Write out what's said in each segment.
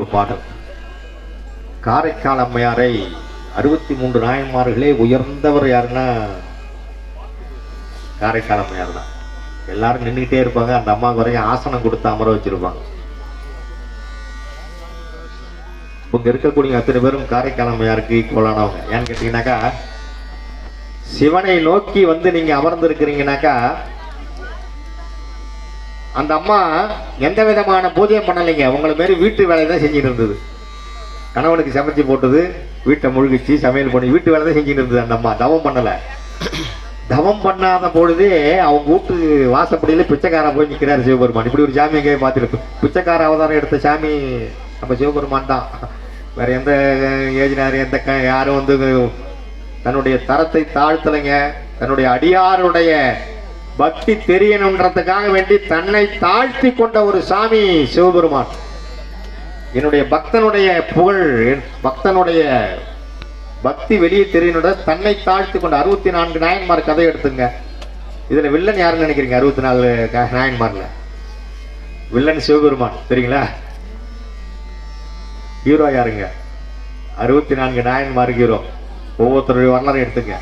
ஒரு பாடல். காரைக்கால் அம்மையாரை அறுபத்தி மூன்று நாயன்மார்களே உயர்ந்தவர் யாருன்னா? காரைக்கால் அம்மையார் தான். எல்லாரும் நின்றுக்கிட்டே இருப்பாங்க. அந்த அம்மாவுக்கு வரைக்கும் ஆசனம் கொடுத்து அமர வச்சிருப்பாங்க. இங்க இருக்கக்கூடிய அத்தனை பேரும் காரைக்கால் அம்மையாருக்கு ஈக்குவலானவங்க ஏன்னு கேட்டீங்கன்னாக்கா சிவனை நோக்கி வந்து நீங்க அமர்ந்திருக்கிறீங்கனாக்கா அந்த அம்மா எந்த விதமான பூஜையும் பண்ணலைங்க. உங்களை மாரி வீட்டு வேலையை தான் செஞ்சுட்டு இருந்தது. கணவனுக்கு சமைச்சு போட்டது வீட்டை முழுகிச்சு சமையல் பண்ணி வீட்டு வேலை தான் செஞ்சுட்டு இருந்தது அந்த அம்மா. தவம் பண்ணலை. தவம் பண்ணாத பொழுதே அவங்க வீட்டு வாசப்படியில் பிச்சைக்காரன் போய் நிற்கிறார் சிவபெருமான். இப்படி ஒரு சாமி எங்கேயே பார்த்துருக்கு பிச்சைக்கார அவதாரம் எடுத்த சாமி நம்ம சிவபெருமான் தான். வேற எந்த ஏஜினார் எந்த க யாரும் வந்து தன்னுடைய தரத்தை தாழ்த்தலைங்க. தன்னுடைய அடியாருடைய பக்தி தெரியணுன்றதுக்காக வேண்டி தன்னை தாழ்த்தி கொண்ட ஒரு சாமி சிவபெருமான். என்னுடைய பக்தனுடைய புகழ் பக்தனுடைய பக்தி வெளியே தெரியணுட தன்னை தாழ்த்தி கொண்ட அறுபத்தி நான்கு நாயன்மார் கதை எடுத்துங்க. இதில் வில்லன் யாருன்னு நினைக்கிறீங்க அறுபத்தி நாலு க- நாயன்மார்ல? வில்லன் சிவபெருமான் சரிங்களா ஹீரோ யாருங்க? அறுபத்தி நான்கு நாயன்மார் ஹீரோ. ஒவ்வொருத்தருடைய வரலாறு எடுத்துங்க.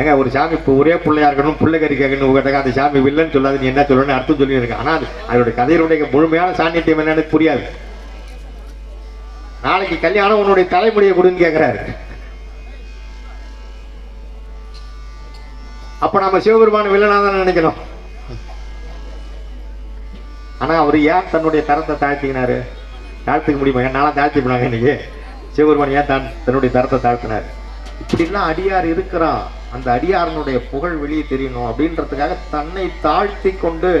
ஏங்க ஒரு சாமி இப்போ ஒரே பிள்ளையா இருக்கணும் பிள்ளை கறி கேட்கணும் உங்கள்கிட்ட அந்த சாமி வில்லன்னு சொல்லாது நீ என்ன சொல்லணும்னு அர்த்தம் சொல்லியிருக்கேன். ஆனால் அதோட கதையினுடைய முழுமையான சாநித்தியம் என்னன்னு எனக்கு புரியாது. நாளைக்கு கல்யாணம் உன்னுடைய தலைமுடியை கொடுன்னு கேட்குறாரு அப்போ நம்ம சிவபெருமான வில்லனா தான் நினைக்கணும்? ஆனா அவர் ஏன் தன்னுடைய தரத்தை தாழ்த்திக்கினாரு? தாழ்த்துக்க முடியுமா? என்னால தாழ்த்தி போனாங்க இன்னைக்கு? சிவபெருமான் ஏன் தான் தன்னுடைய தரத்தை தாழ்த்தினார்? இப்படிலாம் அடியார் இருக்கிறான். அந்த அடியாரனுடைய புகழ் வெளியே தெரியணும் அப்படின்றதுக்காக தன்னை தாழ்த்தி கொண்டு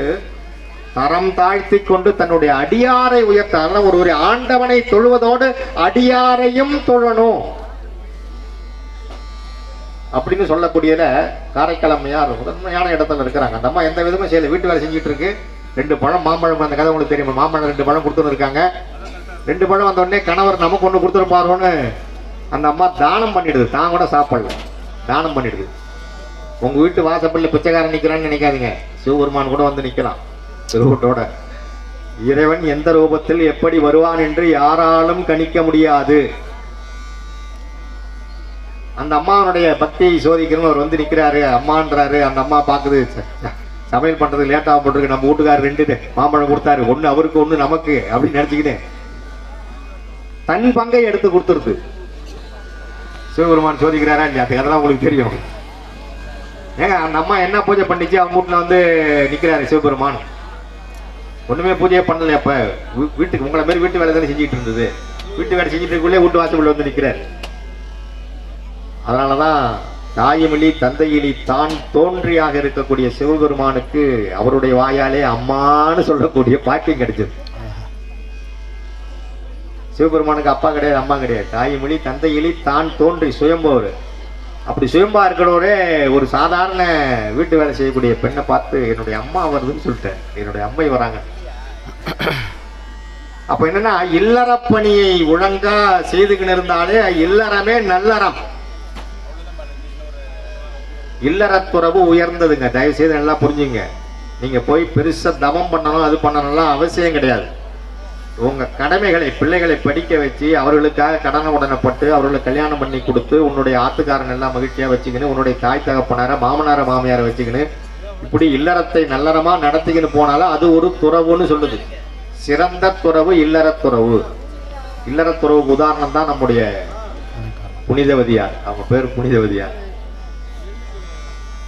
தரம் தாழ்த்தி கொண்டு தன்னுடைய அடியாரை உயர்த்த ஒரு ஒரு ஆண்டவனை தொழுவதோடு அடியாரையும் தொழணும். அப்படின்னு சொல்லக்கூடியத காரைக்கிழமையார் முதன்மையான இடத்துல இருக்கிறாங்க. அந்த அம்மா எந்த விதமும் செய்யல. வீட்டு வேலை செஞ்சுட்டு இருக்கு ரெண்டு பழம் மாம்பழம் அந்த கதை உங்களுக்கு தெரியுமா? மாம்பழம் ரெண்டு பழம் கொடுத்துன்னு இருக்காங்க. ரெண்டு பழம் வந்த உடனே கணவர் நமக்கு ஒன்று கொடுத்துருப்பாரோன்னு அந்த அம்மா தானம் பண்ணிடுது. தான் கூட சாப்பிடல. தானம் பண்ணிடுது. உங்க வீட்டு வாசப்பள்ளியில் பிச்சைக்காரன் நிற்கிறான்னு நினைக்காதீங்க. சிவபெருமான் கூட வந்து நிற்கலாம் திருவட்டோட இறைவன் எந்த ரூபத்தில் எப்படி வருவான் என்று யாராலும் கணிக்க முடியாது. அந்த அம்மாவனுடைய பக்தியை சோதிக்கணும் அவர் வந்து நிற்கிறாரு அம்மான்றாரு. அந்த அம்மா பார்க்குது ச- ச- சமையல் பண்ணுறது லேட்டாக போட்டிருக்கு. நம்ம வீட்டுக்காரர் ரெண்டு மாம்பழம் கொடுத்தாரு. ஒன்று அவருக்கு ஒன்று நமக்கு அப்படின்னு நினச்சிக்கிட்டேன். தன் பங்கை எடுத்து கொடுத்துருது. சிவபெருமான் சோதிக்கிறாரா இல்லையா? அது அதெல்லாம் உங்களுக்கு தெரியும். ஏங்க அந்த அம்மா என்ன பூஜை பண்ணிச்சு? அவங்க வீட்டில் வந்து நிற்கிறாரு சிவபெருமான். ஒன்றுமே பூஜையே பண்ணல அப்போ. வீ- வீட்டுக்கு உங்களை மாரி வீட்டு வேலை தானே செஞ்சுட்டு இருந்தது. வீட்டு வேலை செஞ்சுட்டு இருக்குள்ளே வீட்டு வாசலுக்குள்ள வந்து நிற்கிறார் அதனால தான் தாயமிழி தந்தையிலி தான் தோன்றியாக இருக்கக்கூடிய சிவபெருமானுக்கு அவருடைய வாயாலே அம்மான்னு சொல்லக்கூடிய பாக்கியம் கிடைச்சது. சிவபெருமானுக்கு அப்பா கிடையாது அம்மா கிடையாது. தாய்மொழி தந்தையிலி தான் தோன்றி சுயம்பவர். அப்படி சுயம்பா இருக்கிறவரே ஒரு சாதாரண வீட்டு வேலை செய்யக்கூடிய பெண்ணை பார்த்து என்னுடைய அம்மா வருதுன்னு சொல்லிட்டேன். என்னுடைய அம்மை வராங்க. அப்போ என்னன்னா இல்லறப்பணியை ஒழுங்கா செய்துக்கின்னு இருந்தாலே இல்லறமே நல்லறம். இல்லறத்துறவு உயர்ந்ததுங்க. தயவு செய்து நல்லா புரிஞ்சுங்க. நீங்க போய் பெருசா தவம் பண்ணணும் அது பண்ணணும்லாம் அவசியம் கிடையாது. உங்க கடமைகளை பிள்ளைகளை படிக்க வச்சு அவர்களுக்காக கடனை உடனப்பட்டு அவர்களுக்கு கல்யாணம் பண்ணி கொடுத்து உன்னுடைய ஆத்துக்காரன் எல்லாம் மகிழ்ச்சியா வச்சுக்கின்னு உன்னுடைய தாய் தகப்பனார மாமனார மாமியாரை வச்சுக்கின்னு இப்படி இல்லறத்தை நல்லறமா நடத்திக்கின்னு போனாலும் அது ஒரு துறவுன்னு சொல்லுது. சிறந்த துறவு இல்லறத்துறவு இல்லறத்துறவுக்கு உதாரணம் தான் நம்முடைய புனிதவதியார். அவங்க பேர் புனிதவதியார்.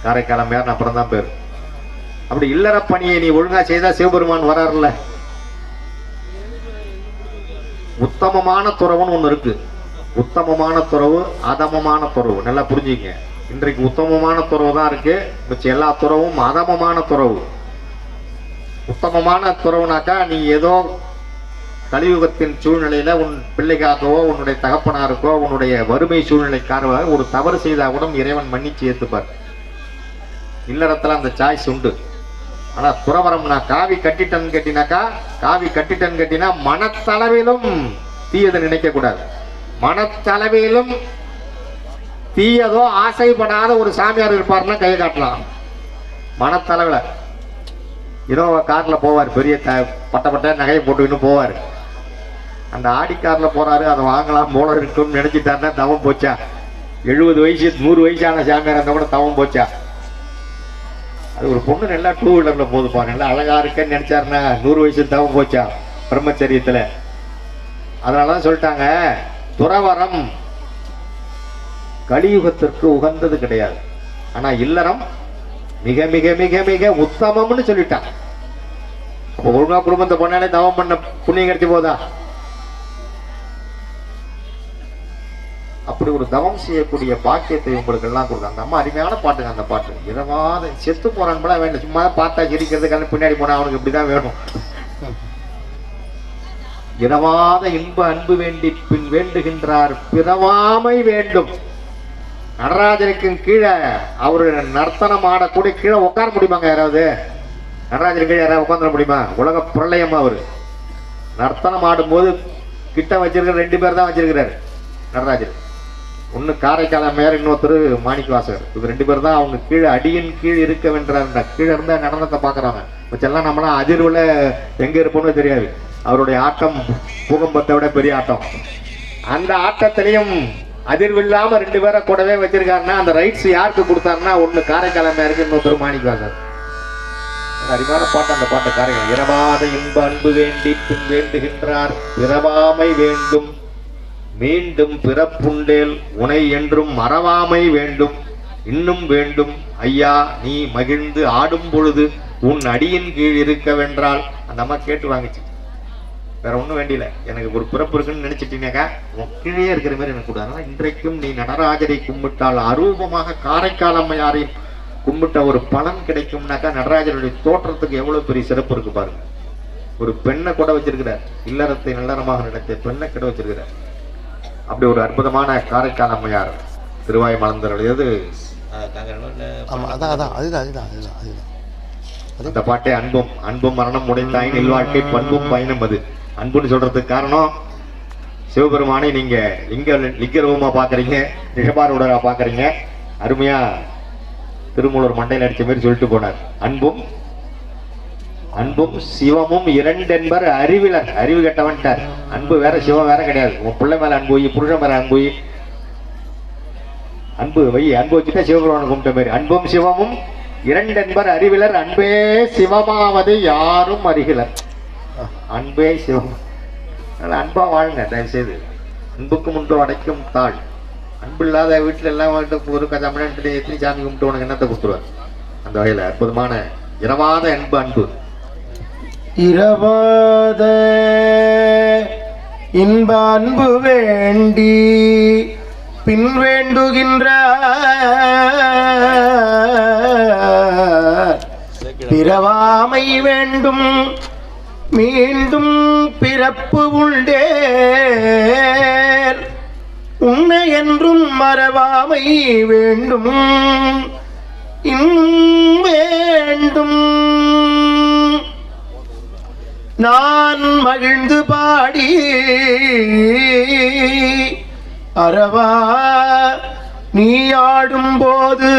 காரைக்காலமையார் அப்புறம் தான் பேர். அப்படி இல்லற பணியை நீ ஒழுங்கா செய்தா சிவபெருமான் வராருல்ல? உத்தமமான துறவுன்னு ஒன்று இருக்கு. உத்தமமான துறவு அதமமான துறவு. நல்லா புரிஞ்சுங்க இன்றைக்கு உத்தமமான துறவு தான் இருக்கு. மிச்சம் எல்லா துறவும் அதமமான துறவு. உத்தமமான துறவுனாக்கா நீ ஏதோ கலியுகத்தின் சூழ்நிலையில உன் பிள்ளைக்காகவோ உன்னுடைய தகப்பனாருக்கோ உன்னுடைய வறுமை சூழ்நிலைக்காரவோ ஒரு தவறு செய்தா கூட இறைவன் மன்னிச்சு ஏற்றுப்பார் இல்லறத்துல அந்த சாய்ஸ் உண்டு. ஆனா துறவரம்னா காவி கட்டிட்டன் கட்டினாக்கா காவி கட்டிட்டன் கட்டினா மனத்தளவிலும் தீயதை நினைக்கக்கூடாது மனத்தளவிலும் தீயதோ ஆசைப்படாத ஒரு சாமியார் இருப்பார்னா கையை காட்டலாம். மனத்தளவில். இனோவா காரில் போவார் பெரிய த பட்ட பட்ட நகையை போட்டுக்கின்னு போவார். அந்த ஆடி காரில் போகிறாரு அதை வாங்கலாம் போல இருக்கும்னு நினச்சிட்டாருன்னா தவம் போச்சா? எழுபது வயசு நூறு வயசான சாமியார் இருந்தால் கூட தவம் போச்சா? அது ஒரு பொண்ணு நல்லா டூ வீலரில் போதுப்பா நல்லா அழகாக இருக்கேன்னு நினைச்சாருன்னா நூறு வயசு தவம் போச்சா பிரம்மச்சரியத்தில். அதனால தான் சொல்லிட்டாங்க துறவரம் கலியுகத்திற்கு உகந்தது கிடையாது. ஆனால் இல்லறம் மிக மிக மிக மிக உத்தமம்னு சொல்லிட்டாங்க. அப்போ ஒழுங்கா குடும்பத்தை பண்ணாலே தவம் பண்ண புண்ணியம் கிடைச்சி போதா? அப்படி ஒரு தவம் செய்யக்கூடிய பாக்கியத்தை உங்களுக்கு எல்லாம் கொடுக்கும் அந்த அம்மா அருமையான பாட்டுங்க அந்த பாட்டு. இதவாத செத்து போறான் போல வேண்டாம். சும்மா பார்த்தா சிரிக்கிறது கண்ணு பின்னாடி போனா அவனுக்கு இப்படிதான் வேணும். இரவாத இன்ப அன்பு வேண்டி பின் வேண்டுகின்றார் பிறவாமை வேண்டும். நடராஜனுக்கு கீழே அவரு நர்த்தனம் ஆடக்கூடிய கீழே உட்கார முடியுமாங்க யாராவது? நடராஜனுக்கு கீழே யாராவது உட்காந்துட முடியுமா? உலக பிரளயம் அவரு. நர்த்தனம் ஆடும்போது கிட்ட வச்சிருக்கிற ரெண்டு பேர் தான் வச்சிருக்கிறாரு. நடராஜர். ஒன்று காரைக்கால மேயர் இன்னொருத்தர் மாணிக்க வாசகர் இது ரெண்டு பேர் தான் அவங்க கீழே அடியின் கீழ் இருக்க வேண்டாம் கீழே இருந்தால் நடனத்தை பார்க்குறாங்க. மிச்செல்லாம் நம்மளாம் அதிர்வில் எங்கே இருப்போம்னு தெரியாது. அவருடைய ஆட்டம் பூகம்பத்தை விட பெரிய ஆட்டம். அந்த ஆட்டத்திலையும் இல்லாமல் ரெண்டு பேரை கூடவே வச்சிருக்காருன்னா அந்த ரைட்ஸ் யாருக்கு கொடுத்தாருன்னா ஒன்று காரைக்கால மேயருக்கு இன்னொருத்தர் மாணிக்க வாசகர் அறிவான பாட்டு அந்த பாட்டு காரைக்கால். இரவாத இன்ப அன்பு வேண்டி பின் வேண்டுகின்றார். இரவாமை வேண்டும் மீண்டும் பிறப்புண்டேல் உனை என்றும் மறவாமை வேண்டும். இன்னும் வேண்டும். ஐயா நீ மகிழ்ந்து ஆடும் பொழுது உன் அடியின் கீழ் இருக்க வென்றால். அந்த அம்மா கேட்டு வாங்கிச்சு. வேற ஒன்றும் வேண்டியல எனக்கு ஒரு பிறப்பு இருக்குன்னு நினைச்சிட்டீங்கக்கா உன் கீழே இருக்கிற மாதிரி எனக்கு கூடாது இன்றைக்கும் நீ நடராஜரை கும்பிட்டால் அரூபமாக காரைக்கால் அம்மையாரையும் கும்பிட்ட ஒரு பலன் கிடைக்கும்னாக்கா நடராஜருடைய தோற்றத்துக்கு எவ்வளவு பெரிய சிறப்பு இருக்கு பாருங்க. ஒரு பெண்ணை கூட வச்சிருக்கிறார். இல்லறத்தை நல்லறமாக நடத்த பெண்ணை கூட வச்சிருக்கிறார். அப்படி ஒரு அற்புதமான காரைக்கால் அம்மையார் திருவாய் மலர்ந்தருடையது ஆமாம் அதான் அதான் அதுதான் அதுதான் அதுதான் அதுதான். அந்த பாட்டே அன்பும் அன்பும் மரணம் உடைந்தாயின் இல்வாழ்க்கை பண்பும் பயணம் அது. அன்புன்னு சொல்றதுக்கு காரணம் சிவபெருமானை நீங்க லிங்க லிங்க ரூபமா பாக்குறீங்க ரிஷபாரூடரா பாக்குறீங்க அருமையா திருமூலர் மண்டையில் அடிச்ச மாதிரி சொல்லிட்டு போனார். அன்பும் அன்பும் சிவமும் இரண்டென்பர் அறிவிலர் அறிவு கெட்டவன்ட்டார். அன்பு வேற சிவம் வேற கிடையாது. உன் பிள்ளை மேல அன்பு வை புருஷன் மேல அன்பு வை. அன்பு வை அன்பு வச்சுட்டா சிவபெருமான கும்பிட்ட மாதிரி. அன்பும் சிவமும் இரண்டென்பர் அறிவிலர் அன்பே சிவமாவது யாரும் அறிகிலர். அன்பே சிவம். அதனால் அன்பா வாழுங்க தயவு செய்து அன்புக்கு முன்பு அடைக்கும் தாழ் அன்பு இல்லாத வீட்டுல எல்லாம் வந்துட்டு ஒரு கஜாமணி எத்தனை சாமி கும்பிட்டு உனக்கு என்னத்தை கொடுத்துருவார் அந்த வகையில் அற்புதமான இரவாத அன்பு அன்பு. இரவாத. இன்ப அன்பு வேண்டி பின் வேண்டுகின்ற பிறவாமை வேண்டும். மீண்டும் பிறப்பு உண்டே உன்னை என்றும் மறவாமை வேண்டும். இன்னும் நான் மகிழ்ந்து பாடி அரவா நீ ஆடும்போது போது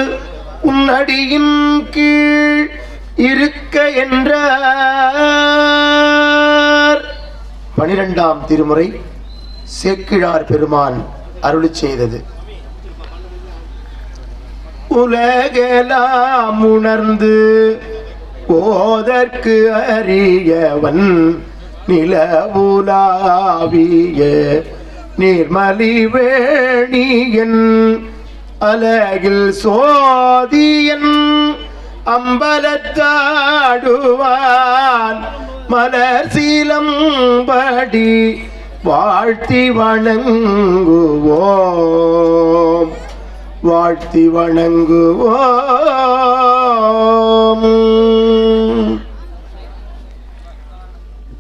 உன்னடியின் கீழ் இருக்க என்ற பனிரெண்டாம் திருமுறை சேக்கிழார் பெருமான் அருளி செய்தது. உலகெல்லாம் உணர்ந்து ஓதற்கு அறியவன் நிலவுலாவிய. நீர்மலி வேணியன் அலகில் சோதியன் அம்பலத்தாடுவான் மலர் சீலம்படி வாழ்த்தி வணங்குவோம். வாழ்த்தி வணங்குவோம்.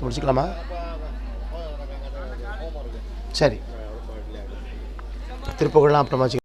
முடிச்சுக்கலாமா சரி. திருப்புகழ்லாம் அப்புறமா